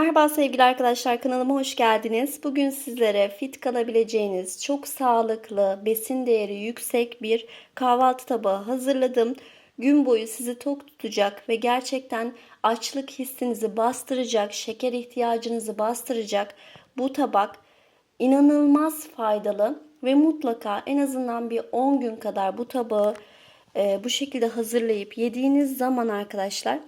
Merhaba sevgili arkadaşlar kanalıma hoş geldiniz. Bugün sizlere fit kalabileceğiniz çok sağlıklı, besin değeri yüksek bir kahvaltı tabağı hazırladım. Gün boyu sizi tok tutacak ve gerçekten açlık hissinizi bastıracak, şeker ihtiyacınızı bastıracak bu tabak inanılmaz faydalı ve mutlaka en azından bir 10 gün kadar bu tabağı e, bu şekilde hazırlayıp yediğiniz zaman arkadaşlar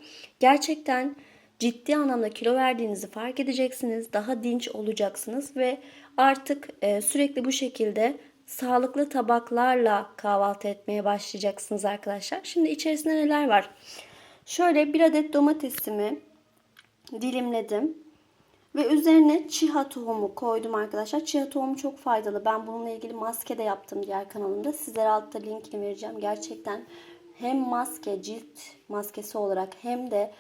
gerçekten ciddi anlamda kilo verdiğinizi fark edeceksiniz. Daha dinç olacaksınız ve artık e, sürekli bu şekilde sağlıklı tabaklarla kahvaltı etmeye başlayacaksınız arkadaşlar. Şimdi içerisinde neler var? Şöyle bir adet domatesimi dilimledim. Ve üzerine chia tohumu koydum arkadaşlar. Chia tohumu çok faydalı. Ben bununla ilgili maske de yaptım diğer kanalımda. Sizlere altta linkini vereceğim. Gerçekten hem maske, cilt maskesi olarak hem de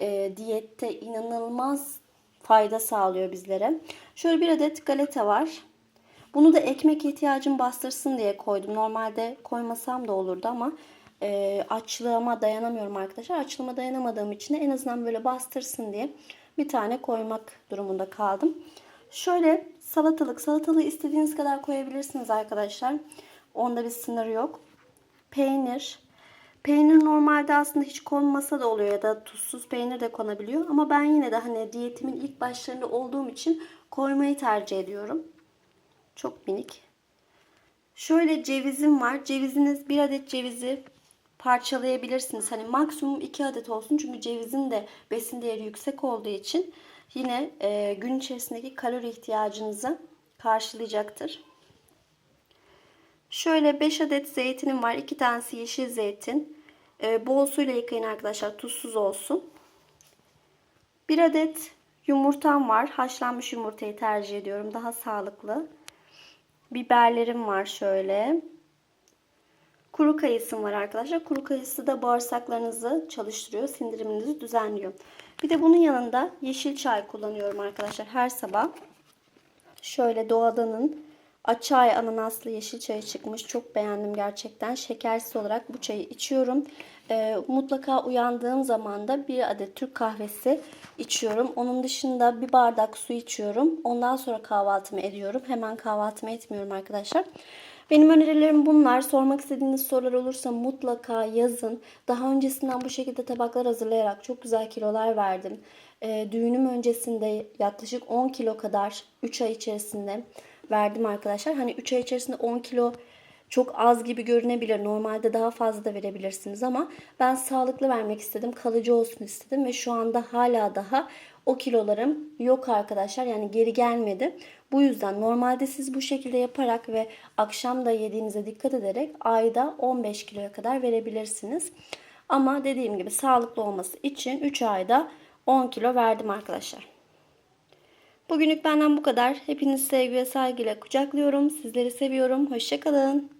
e, diyette inanılmaz fayda sağlıyor bizlere. Şöyle bir adet galeta var. Bunu da ekmek ihtiyacım bastırsın diye koydum. Normalde koymasam da olurdu ama e, açlığıma dayanamıyorum arkadaşlar. Açlığıma dayanamadığım için de en azından böyle bastırsın diye bir tane koymak durumunda kaldım. Şöyle salatalık. Salatalığı istediğiniz kadar koyabilirsiniz arkadaşlar. Onda bir sınır yok. Peynir. Peynir normalde aslında hiç konmasa da oluyor ya da tuzsuz peynir de konabiliyor. Ama ben yine de hani diyetimin ilk başlarında olduğum için koymayı tercih ediyorum. Çok minik. Şöyle cevizim var. Ceviziniz bir adet cevizi parçalayabilirsiniz. Hani maksimum 2 adet olsun. Çünkü cevizin de besin değeri yüksek olduğu için yine e, gün içerisindeki kalori ihtiyacınızı karşılayacaktır. Şöyle 5 adet zeytinim var. 2 tanesi yeşil zeytin. E, bol suyla yıkayın arkadaşlar. Tuzsuz olsun. 1 adet yumurtam var. Haşlanmış yumurtayı tercih ediyorum. Daha sağlıklı. Biberlerim var şöyle. Kuru kayısım var arkadaşlar. Kuru kayısı da bağırsaklarınızı çalıştırıyor. Sindiriminizi düzenliyor. Bir de bunun yanında yeşil çay kullanıyorum arkadaşlar her sabah. Şöyle doğadanın açay ananaslı yeşil çayı çıkmış. Çok beğendim gerçekten. Şekersiz olarak bu çayı içiyorum. Ee, mutlaka uyandığım zaman da bir adet Türk kahvesi içiyorum. Onun dışında bir bardak su içiyorum. Ondan sonra kahvaltımı ediyorum. Hemen kahvaltımı etmiyorum arkadaşlar. Benim önerilerim bunlar. Sormak istediğiniz sorular olursa mutlaka yazın. Daha öncesinden bu şekilde tabaklar hazırlayarak çok güzel kilolar verdim. E, düğünüm öncesinde yaklaşık 10 kilo kadar 3 ay içerisinde verdim arkadaşlar. Hani 3 ay içerisinde 10 kilo çok az gibi görünebilir. Normalde daha fazla da verebilirsiniz ama ben sağlıklı vermek istedim. Kalıcı olsun istedim ve şu anda hala daha o kilolarım yok arkadaşlar. Yani geri gelmedi. Bu yüzden normalde siz bu şekilde yaparak ve akşam da yediğinize dikkat ederek ayda 15 kiloya kadar verebilirsiniz. Ama dediğim gibi sağlıklı olması için 3 ayda 10 kilo verdim arkadaşlar. Bugünlük benden bu kadar. Hepinizi sevgi ve saygıyla kucaklıyorum. Sizleri seviyorum. Hoşçakalın.